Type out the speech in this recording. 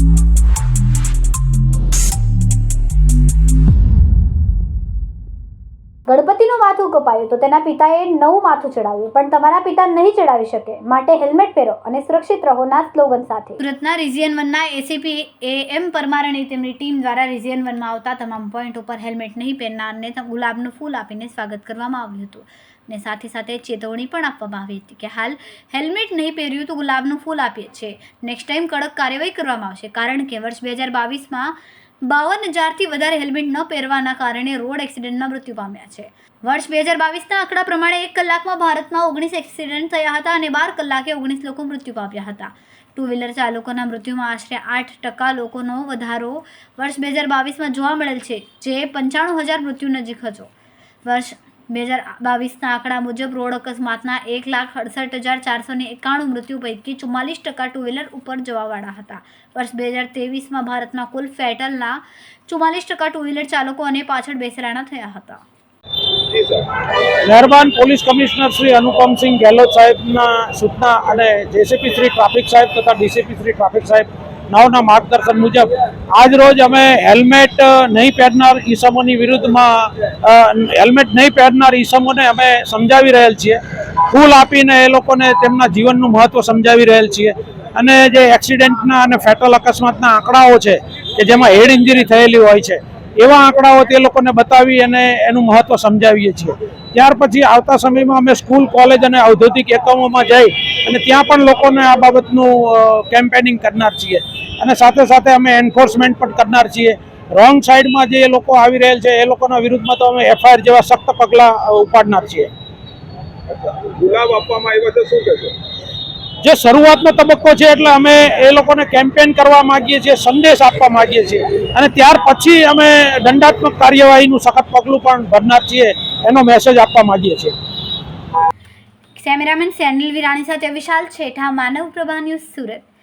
you માથું કપાયું તો તેના પિતાએ નવું માથું ચડાવ્યું, પણ તમારા પિતા નહીં ચડાવી શકે. માટે હેલ્મેટ પહેરો અને સુરક્ષિત રહોના સ્લોગન સાથે. સુરતના રિજિયન વનના એસીપી એ એમ પરમાર અને તેમની ટીમ દ્વારા રિજિયન વનમાં આવતા તમામ પોઈન્ટ ઉપર હેલ્મેટ નહીં પહેરનારને ગુલાબનું ફૂલ આપીને સ્વાગત કરવામાં આવ્યું હતું. ને સાથે સાથે ચેતવણી પણ આપવામાં આવી હતી કે હાલ હેલ્મેટ નહીં પહેર્યું તો ગુલાબનું ફૂલ આપીએ છીએ. નેક્સ્ટ ટાઈમ કડક કાર્યવાહી કરવામાં આવશે. કારણ કે વર્ષ બે હજાર બાવીસમાં બાવન હજારથી વધારે હેલ્મેટ ન પહેરવાના કારણે રોડ એક્સિડન્ટમાં મૃત્યુ પામ્યા છે. વર્ષ બે હજાર બાવીસના આંકડા પ્રમાણે એક કલાકમાં ભારતમાં ઓગણીસ એક્સિડન્ટ થયા હતા અને બાર કલાકે ઓગણીસ લોકો મૃત્યુ પામ્યા હતા. ટુ વ્હીલર ચાલકોના મૃત્યુમાં આશરે આઠ ટકા લોકોનો વધારો વર્ષ બે હજાર બાવીસમાં જોવા મળેલ છે, જે પંચાણું હજાર મૃત્યુ નજીક હતો. વર્ષ બે હજાર બાવીસના આંકડા મુજબ રોડ અકસ્માતના એક લાખ અડસઠ હજાર ચારસો ને એકાણું મૃત્યુ પૈકી ચુમ્માલીસ ટકા ટુ વ્હીલર ઉપર જવાવાળા હતા. વર્ષ બે હજાર ત્રેવીસમાં ભારતમાં કુલ ફેટલના ચુમ્માલીસ ટકા ટુ વ્હીલર ચાલકો અને પાછળ બેસરાણા થયા હતા. મહેરબાન પોલીસ કમિશનર શ્રી અનુપમસિંહ ગેહલોત સાહેબના સૂચના અને જેસીપી શ્રી ટ્રાફિક સાહેબ તથા ડીસીપી શ્રી ટ્રાફિક સાહેબ નાઓના માર્ગદર્શન મુજબ આજ રોજ અમે હેલ્મેટ નહીં પહેરનાર ઈસમોની વિરુદ્ધમાં હેલ્મેટ નહીં પહેરનાર ઈસમોને અમે સમજાવી રહેલ છીએ. ફૂલ આપીને એ લોકોને તેમના જીવનનું મહત્વ સમજાવી રહેલ છીએ. અને જે એક્સિડન્ટના અને ફેટલ અકસ્માતના આંકડાઓ છે, કે જેમાં હેડ ઇન્જરી થયેલી હોય છે, એવા આંકડાઓ તે લોકોને બતાવી અને એનું મહત્વ સમજાવીએ છીએ. ત્યાર પછી આવતા સમયમાં અમે સ્કૂલ, કોલેજ અને ઔદ્યોગિક એકમોમાં જઈ અને ત્યાં પણ લોકોને આ બાબતનું કેમ્પેનિંગ કરનાર છીએ. અને સાથે સાથે અમે એન્ફોર્સમેન્ટ પણ કરનાર છીએ. રોંગ સાઈડમાં જે લોકો આવી રહેલ છે એ લોકોના વિરુદ્ધમાં તો અમે એફઆઈઆર જેવા સખ્ત પગલાં ઉપાડનાર છીએ. ગુલાબ આપવામાં આવ્યો છે શું કહેશો? જે શરૂઆતનો તબક્કો છે એટલે અમે એ લોકોને કેમ્પેન કરવા માંગીએ છીએ સંદેશ આપવા માંગીએ છીએ. અને ત્યાર પછી અમે દંડાત્મક કાર્યવાહીનું સખત પગલું પણ ભરનાર છીએ એનો મેસેજ આપવા માંગીએ છીએ. કેમેરામેન સેન્ડલ વિરાણી સાથે વિશાલ છેઠા માનવ પ્રભા ન્યૂઝ સુરત.